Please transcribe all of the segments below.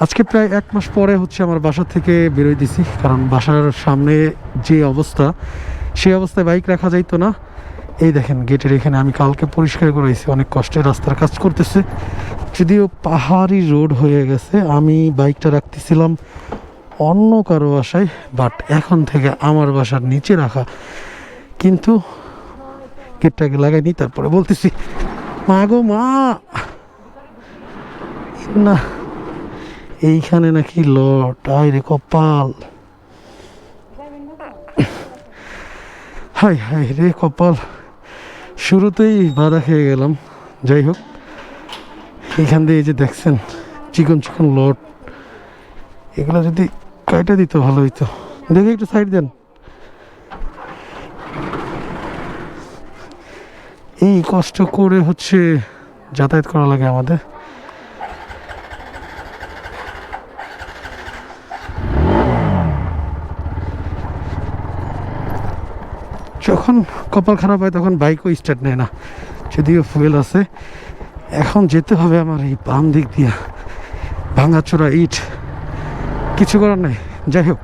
আজকে প্রায় এক মাস পরে হচ্ছে আমার বাসা থেকে বেরোয় দিছি কারণ বাসার সামনে যে অবস্থা, সেই অবস্থায় বাইক রাখা যাইতো না। এই দেখেন, গেটের এখানে আমি কালকে পরিষ্কার করেছি অনেক কষ্টে রাস্তার কাজ করতেছে। যদিও পাহাড়ি রোড হয়ে গেছে, আমি বাইকটা রাখতেছিলাম অন্য কারও বাসায়, বাট এখন থেকে আমার বাসার নিচে রাখা। কিন্তু গেটটাকে লাগাইনি, তারপরে বলতেছি, মা গো, মা! না। এইখানে নাকি লট, আয় রে কপাল। হাই হাই রে কপাল। শুরুতেই বাধা খেয়ে গেলাম, যাই হোক। এইখান দিয়ে এই যে দেখছেন, চিকন চিকন লট। এগুলো যদি কাইটা দিত, ভালো হইতো। দেখে একটু সাইড দেন। এই কষ্ট করে হচ্ছে যাতায়াত করা লাগে আমাদের যখন কপাল খারাপ হয়, তখন বাইকও স্টার্ট নেয় না। যদিও ফুয়েল আছে। এখন যেতে হবে আমার এই বাম দিক দিয়া। ভাঙাচোরা ইট। কিছু করার নাই। যাই হোক,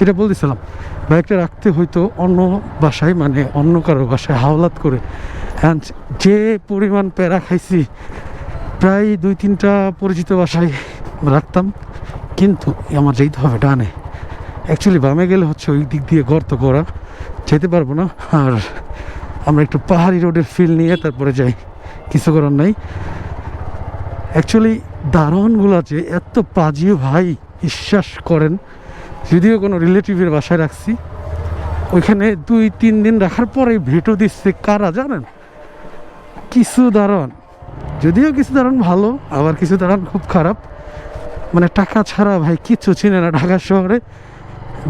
যেটা বলতেছিলাম, বাইকটা রাখতে হয়তো অন্য বাসায় মানে অন্য কারও বাসায় হাওলাত করে। অ্যান্ড যে পরিমাণ প্যারা খাইছি, প্রায় দুই তিনটা পরিচিত বাসায় রাখতাম। কিন্তু আমার যেতে হবে ডানে। অ্যাকচুয়ালি বামে গেলে হচ্ছে ওই দিক দিয়ে গর্ত করা। যেতে পারব না। আর আমরা একটু পাহাড়ি রোডের ফিল নিয়ে তারপরে যাই। কিছু করার নাই। অ্যাকচুয়ালি দারোয়ানগুলো যে এত পাজিও ভাই, বিশ্বাস করেন। যদিও কোনো রিলেটিভের বাসায় রাখছি। ওইখানে দুই, তিন দিন রাখার পরে ভেটো দিচ্ছে, কারা জানেন? কিছু দারোয়ান। যদিও কিছু দারোয়ান ভালো, আবার কিছু দারোয়ান খুব খারাপ। মানে টাকা ছাড়া ভাই, কিচ্ছু চিনে না ঢাকা শহরে।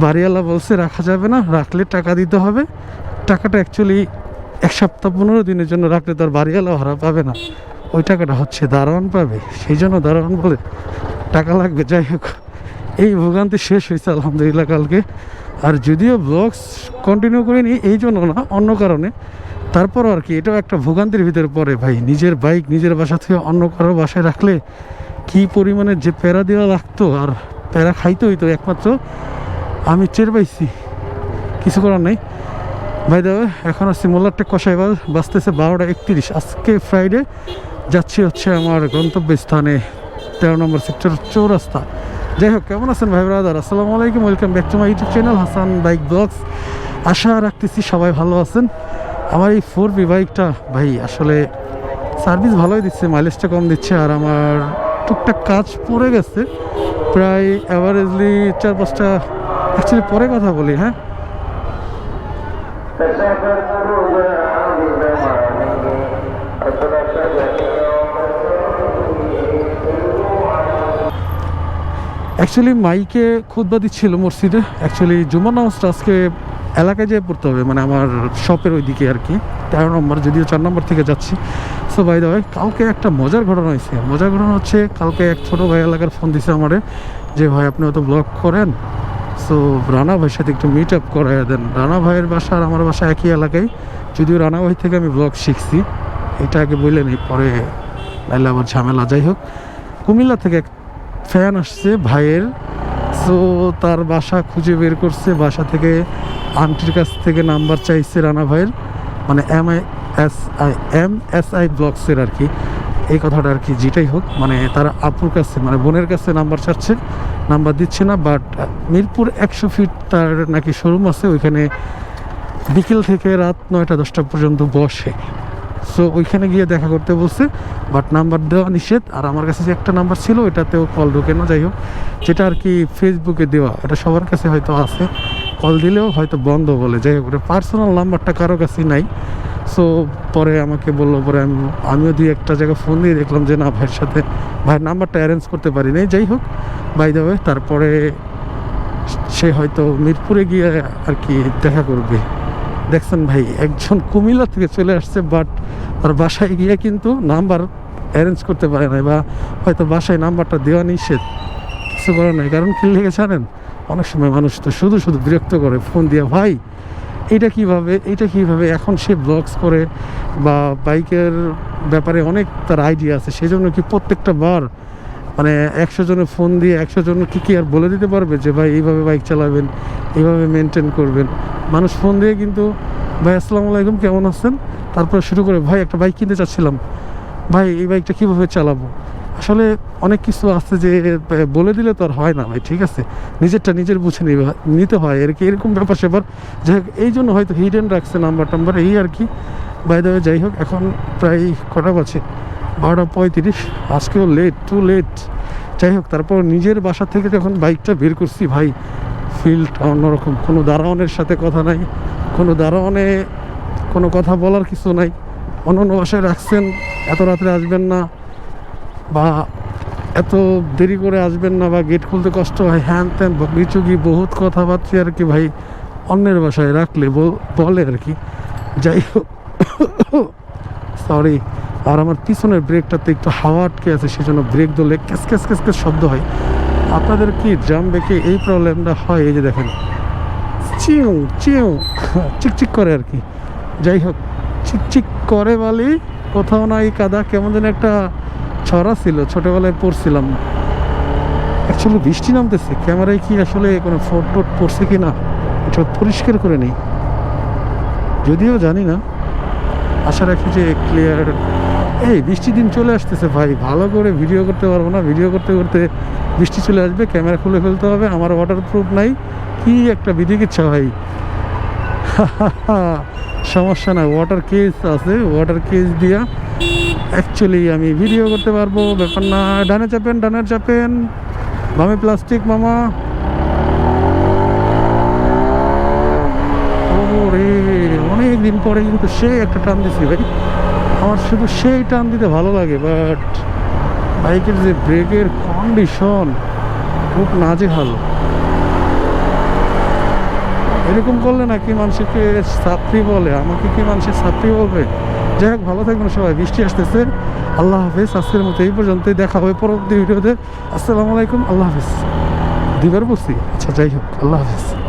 বাড়িওয়ালা বলছে, রাখা যাবে না, রাখলে টাকা দিতে হবে। টাকাটা অ্যাকচুয়ালি এক সপ্তাহ পনেরো দিনের জন্য রাখলে তার বাড়িওয়ালা ভাড়া পাবে না। ওই টাকাটা হচ্ছে দারোয়ান পাবে, সেই জন্য দারোয়ান বলে, টাকা লাগবে, যাই হোক। এই ভোগান্তি শেষ হয়েছে আলহামদুলিল্লাহ কালকে। আর যদিও ব্লগস কন্টিনিউ করিনি, এই জন্য না, অন্য কারণে। তারপরও আর কি, এটাও একটা ভোগান্তির ভিতরে পড়ে ভাই। নিজের বাইক নিজের বাসা থেকে অন্য কারও বাসায় রাখলে কি পরিমাণে যে প্যারা দেওয়া লাগতো আর প্যারা খাইতে হইতো একমাত্র আমি টের পাইছি। কিছু করার নেই। ভাই দাদা এখন আসছি মোল্লারটেক কষাই বাজ বাঁচতেছে বারোটা একত্রিশ। আজকে ফ্রাইডে যাচ্ছি হচ্ছে আমার গন্তব্য স্থানে তেরো নম্বর সেক্টর চৌরাস্তা। যাই হোক, কেমন আছেন ভাই ব্রাদার আসসালামু আলাইকুম welcome back to my YouTube channel Hasan bike vlogs আশা রাখতেছি সবাই ভালো আছেন। আমার এই ফোর বি বাইকটা ভাই, আসলে সার্ভিস ভালোই দিচ্ছে মাইলেজটা কম দিচ্ছে, আর আমার টুকটাক কাজ পড়ে গেছে। প্রায় অ্যাভারেজলি চার পাঁচটা অ্যাকচুয়ালি পরে কথা বলি হ্যাঁ? অ্যাকচুয়ালি মাইকে খুদবা দিচ্ছিল মসজিদে। অ্যাকচুয়ালি জুমা নামাজটা আজকে এলাকায় যেয়ে পড়তে হবে মানে আমার শপের ওইদিকে আর কি। তেরো নম্বর, যদিও চার নম্বর থেকে যাচ্ছি। সো বাই দা কালকে একটা মজার ঘটনা হয়েছে। মজার ঘটনা হচ্ছে, কালকে এক ছোটো ভাই এলাকার ফোন দিছে আমার যে, ভাই, আপনি হয়তো ব্লগ করেন? সো রানা ভাইয়ের সাথে একটু মিট আপ করাই দেন। রানা ভাইয়ের বাসা আর আমার বাসা একই এলাকায়। যদিও রানা ভাই থেকে আমি ব্লগ শিখছি, এটা আগে বললেন এই পরে নাইলে আবার ঝামেলা, যাই হোক। কুমিল্লা থেকে এক ফ্যান আসছে ভাইয়ের। সো তার বাসা খুঁজে বের করছে, বাসা থেকে আন্টির কাছ থেকে নাম্বার চাইছে রানা ভাইয়ের। মানে M I S I M S I ব্লগসের আর কি। এই কথাটা আর কি, যেটাই হোক মানে তারা আপুর কাছে মানে বোনের কাছে নাম্বার চাচ্ছে নাম্বার দিচ্ছে না বাট মিরপুর একশো ফিট তার নাকি শোরুম আছে, ওইখানে বিকেল থেকে রাত নয়টা, দশটা পর্যন্ত বসে। সো ওইখানে গিয়ে দেখা করতে বলছে বাট নাম্বার দেওয়া নিষেধ, আর আমার কাছে যে একটা নাম্বার ছিল, ওইটাতেও কল ঢোকে না, যাই হোক। যেটা আর কি ফেসবুকে দেওয়া, এটা সবার কাছে হয়তো আছে। কল দিলেও হয়তো বন্ধ বলে, যাই হোক পার্সোনাল নাম্বারটা কারও কাছেই নাই। সো পরে আমাকে বলল, পরে আমি, আমিও দুই একটা জায়গায় ফোন দিয়ে দেখলাম যে না, ভাইয়ের সাথে, ভাইয়ের নাম্বারটা অ্যারেঞ্জ করতে পারি নাই যাই হোক বাই দেবে তারপরে সে হয়তো মিরপুরে গিয়ে আর কি দেখা করবে। দেখছেন ভাই, একজন কুমিল্লা থেকে চলে আসছে বাট তার বাসায় গিয়ে কিন্তু নাম্বার অ্যারেঞ্জ করতে পারে নাই বা হয়তো বাসায় নাম্বারটা দেওয়া নিষেধ। কিছু করে নাই, কারণ কি লেগে জানেন? অনেক সময় মানুষ তো শুধু শুধু বিরক্ত করে ফোন দিয়ে, ভাই এইটা কীভাবে এইটা কীভাবে এখন সে ব্লগস করে বা বাইকের ব্যাপারে অনেক তার আইডিয়া আছে সেই জন্য কি প্রত্যেকটা বার মানে একশো জনের ফোন দিয়ে একশো জন কি কি আর বলে দিতে পারবে যে ভাই এইভাবে বাইক চালাবেন, এইভাবে মেনটেন করবেন? মানুষ ফোন দিয়ে কিন্তু, ভাই, আসসালামু আলাইকুম, কেমন আছেন? তারপরে শুরু করে, ভাই, একটা বাইক কিনতে চাচ্ছিলাম। ভাই, এই বাইকটা কীভাবে চালাবো? আসলে অনেক কিছু আছে যে বলে দিলে তো আর হয় না ভাই, ঠিক আছে? নিজেরটা নিজের বুঝে নিতে হয় আর কি এরকম ব্যাপার সেবার। যাই হোক, এই জন্য হয়তো হিডেন রাখছে নাম্বার টাম্বার, এই আর কি। বাই দেবে যাই হোক, এখন প্রায় কটা বাজে? বারোটা পঁয়ত্রিশ, আজকেও লেট টু লেট যাই হোক, তারপর নিজের বাসা থেকে যখন বাইকটা বের করছি ভাই ফিল্ড অন্যরকম। কোনো দারোয়ানের সাথে কথা নাই, কোনো দারোয়ানে কোনো কথা বলার কিছু নাই। অন্য অন্য বাসায় রাখছেন, এত রাত্রে আসবেন না। বা এত দেরি করে আসবেন না বা গেট খুলতে কষ্ট হয়, হ্যান ত্যান বিচুগি বহুত কথাবার্তা আর কি ভাই, অন্যের বাসায় রাখলে বলে আর কি। যাই হোক সরি আর আমার পিছনের ব্রেকটাতে একটু হাওয়া আটকে আছে, সেজন্য ব্রেক দিলে ক্যাস ক্যাস ক্যাস ক্যাস শব্দ হয়। আপনাদের কি ড্রাম ব্রেকে এই প্রবলেমটা হয়? এই যে দেখেন, চিউ চিউ চিকচিক করে আর কি। যাই হোক চিকচিক করে বলি, কোথাও না এই কাদা, কেমন যেন একটা ছড়া ছিল, ছোটোবেলায় পড়ছিলাম। অ্যাকচুয়ালি বৃষ্টি নামতেছে, ক্যামেরায় কি আসলে কোনো ফোট পড়ছে কি না, এটা পরিষ্কার করে নেই। যদিও জানি না, আশা রাখি যে ক্লিয়ার এই বৃষ্টি দিন চলে আসতেছে ভাই, ভালো করে ভিডিও করতে পারব না ভিডিও করতে করতে বৃষ্টি চলে আসবে, ক্যামেরা খুলে ফেলতে হবে, আমার ওয়াটার প্রুফ নাই, কি একটা বিধিকিচ্ছা ভাই। সমস্যা নাই ওয়াটার কেস আছে ওয়াটার কেস দিয়া অ্যাকচুয়ালি আমি ভিডিও করতে পারব, ব্যাপার না। ডানে চাপেন ডানে চাপেন। বামে প্লাস্টিক মামা। অনেক দিন পরে কিন্তু সেই একটা টান দিছি ভাই। আমার শুধু সেই টান দিতে ভালো লাগে বাট বাইকের যে ব্রেকের কন্ডিশন খুব নাজেহাল। এরকম করলে নাকি মানুষকে ছাত্রী বলে, আমাকে কি মানুষের ছাত্রী বলবে? যাই হোক, ভালো থাকবেন সবাই, বৃষ্টি আসতেছে। আল্লাহ হাফেজ, আজকের মতো এই পর্যন্তই, দেখা হবে পরবর্তী ভিডিওতে। আসসালামু আলাইকুম, আল্লাহ হাফেজ। দুইবার বলছি আচ্ছা যাই হোক, আল্লাহ হাফেজ।